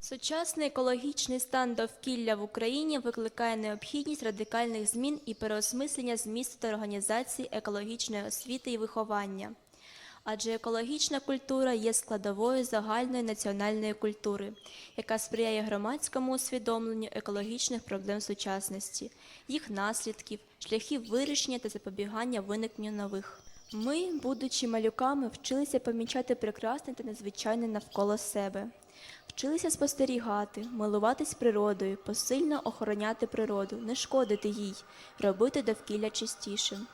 Сучасний екологічний стан довкілля в Україні викликає необхідність радикальних змін і переосмислення змісту та організації екологічної освіти і виховання. Адже екологічна культура є складовою загальної національної культури, яка сприяє громадському усвідомленню екологічних проблем сучасності, їх наслідків, шляхів вирішення та запобігання виникненню нових. Ми, будучи малюками, вчилися помічати прекрасне та незвичайне навколо себе. Вчилися спостерігати, милуватись природою, посильно охороняти природу, не шкодити їй, робити довкілля чистішим.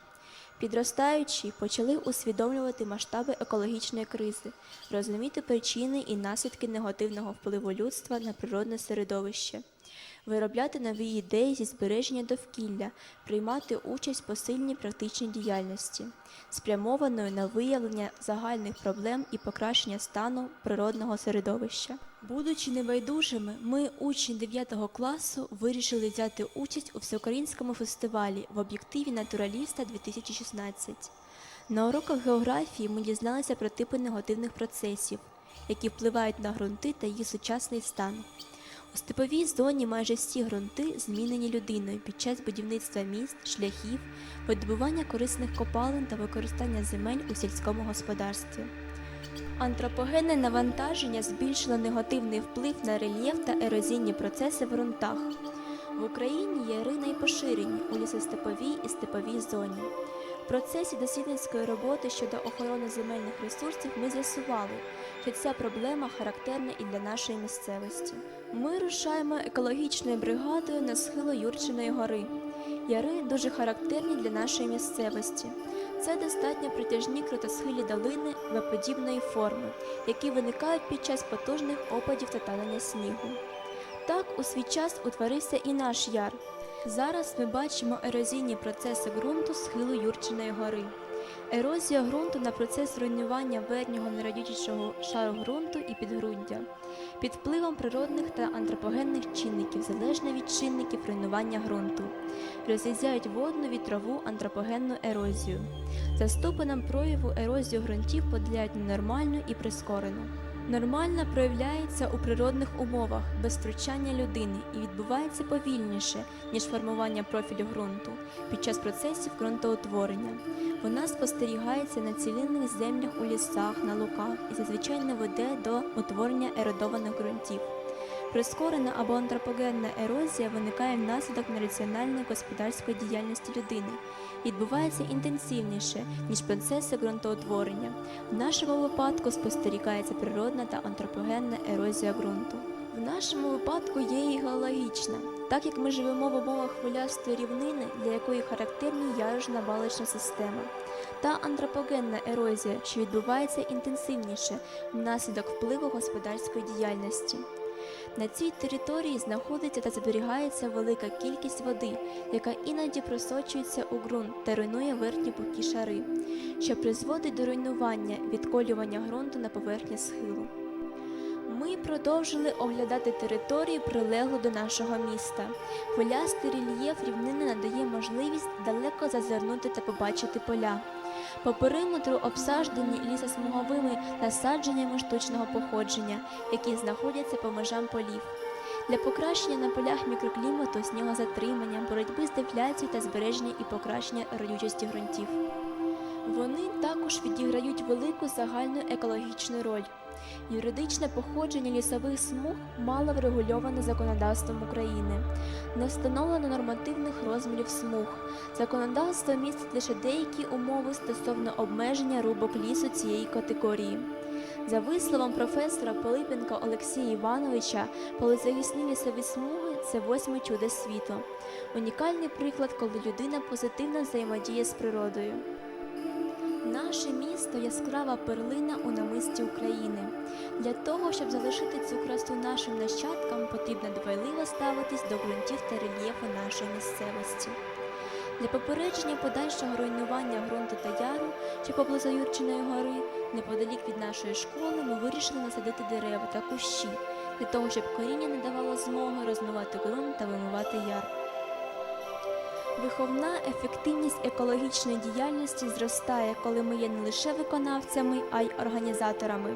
Підростаючи, почали усвідомлювати масштаби екологічної кризи, розуміти причини і наслідки негативного впливу людства на природне середовище, виробляти нові ідеї зі збереження довкілля, приймати участь в посильній практичній діяльності, спрямованою на виявлення загальних проблем і покращення стану природного середовища. Будучи небайдужими, ми, учні 9 класу, вирішили взяти участь у всеукраїнському фестивалі в об'єктиві Натураліста 2016. На уроках географії ми дізналися про типи негативних процесів, які впливають на ґрунти та їх сучасний стан. У степовій зоні майже всі ґрунти змінені людиною під час будівництва міст, шляхів, видобування корисних копалин та використання земель у сільському господарстві. Антропогенне навантаження збільшило негативний вплив на рельєф та ерозійні процеси в ґрунтах. В Україні яри найпоширені у лісостеповій і степовій зоні. В процесі дослідницької роботи щодо охорони земельних ресурсів ми з'ясували, що ця проблема характерна і для нашої місцевості. Ми рушаємо екологічною бригадою на схилу Юрчиної гори. Яри дуже характерні для нашої місцевості. Це достатньо притяжні крутосхилі долини веподібної форми, які виникають під час потужних опадів та танення снігу. Так у свій час утворився і наш яр. Зараз ми бачимо ерозійні процеси ґрунту схилу Юрчиної гори. Ерозія ґрунту на процес руйнування верхнього нерадючого шару ґрунту і підґрунтя під впливом природних та антропогенних чинників, залежно від чинників руйнування ґрунту, розрізняють водну вітрову антропогенну ерозію. За ступенем прояву ерозію ґрунтів поділяють на нормальну і прискорену. Нормальна проявляється у природних умовах без втручання людини і відбувається повільніше, ніж формування профілю ґрунту під час процесів ґрунтоутворення. Вона спостерігається на цілинних землях у лісах, на луках і зазвичай не веде до утворення еродованих ґрунтів. Прискорена або антропогенна ерозія виникає внаслідок нераціональної господарської діяльності людини, відбувається інтенсивніше, ніж процеси ґрунтоутворення. В нашому випадку спостерігається природна та антропогенна ерозія ґрунту. В нашому випадку є і геологічна, так як ми живемо в умовах хвилястої рівнини, для якої характерні яражна балична система, та антропогенна ерозія, що відбувається інтенсивніше внаслідок впливу господарської діяльності. На цій території знаходиться та зберігається велика кількість води, яка іноді просочується у ґрунт та руйнує верхні боки шари, що призводить до руйнування відколювання ґрунту на поверхні схилу. Ми продовжили оглядати територію, прилеглу до нашого міста. Хвилястий рельєф рівнини надає можливість далеко зазирнути та побачити поля. По периметру обсаджені лісосмуговими насадженнями штучного походження, які знаходяться по межам полів. Для покращення на полях мікроклімату, снігозатримання, боротьби з дефляцією та збереження і покращення родючості ґрунтів. Вони також відіграють велику загальну екологічну роль. Юридичне походження лісових смуг мало врегульоване законодавством України. Не встановлено нормативних розмірів смуг. Законодавство містить лише деякі умови стосовно обмеження рубок лісу цієї категорії. За висловом професора Пилипенка Олексія Івановича, полезахисні лісові смуги це восьме чудо світу. Унікальний приклад, коли людина позитивно взаємодіє з природою. Наше місто яскрава перлина у намисті України. Для того, щоб залишити цю красу нашим нащадкам, потрібно дбайливо ставитись до ґрунтів та рельєфу нашої місцевості. Для попередження подальшого руйнування ґрунту та яру, що поблизу Юрчиної гори, неподалік від нашої школи, ми вирішили насадити дерева та кущі, для того, щоб коріння не давало змоги розмивати ґрунт та вимивати яр. Виховна ефективність екологічної діяльності зростає, коли ми є не лише виконавцями, а й організаторами.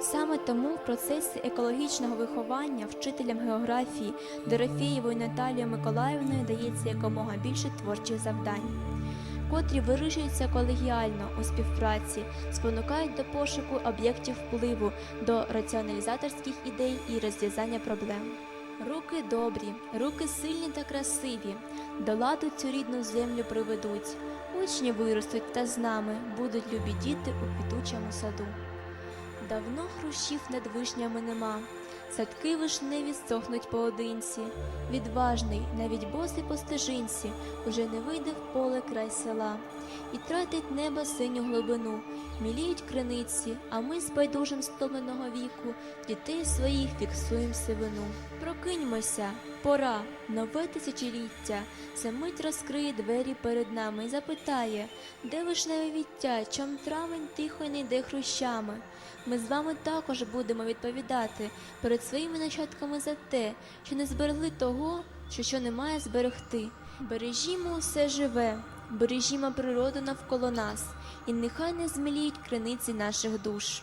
Саме тому в процесі екологічного виховання вчителям географії Дорофєєвою Наталією Миколаївною дається якомога більше творчих завдань, котрі вирішуються колегіально у співпраці, спонукають до пошуку об'єктів впливу, до раціоналізаторських ідей і розв'язання проблем. Руки добрі, руки сильні та красиві, до ладу цю рідну землю приведуть. Учні виростуть та з нами будуть любі діти у квітучому саду. Давно хрущів над вишнями нема, садки вишневі сохнуть поодинці. Відважний, навіть босий по стежинці, уже не вийде в поле край села, і тратить небо синю глибину, міліють криниці, а ми з байдужим стомленого віку дітей своїх фіксуєм сивину. Прокиньмося, пора, нове тисячоліття, це мить розкриє двері перед нами і запитає, де вишневе віття, чом травень тихо не йде хрущами. Ми з вами також будемо відповідати перед своїми нащадками за те, що не зберегли того, що що не має зберегти. Бережімо усе живе, бережімо природу навколо нас, і нехай не зміліють криниці наших душ.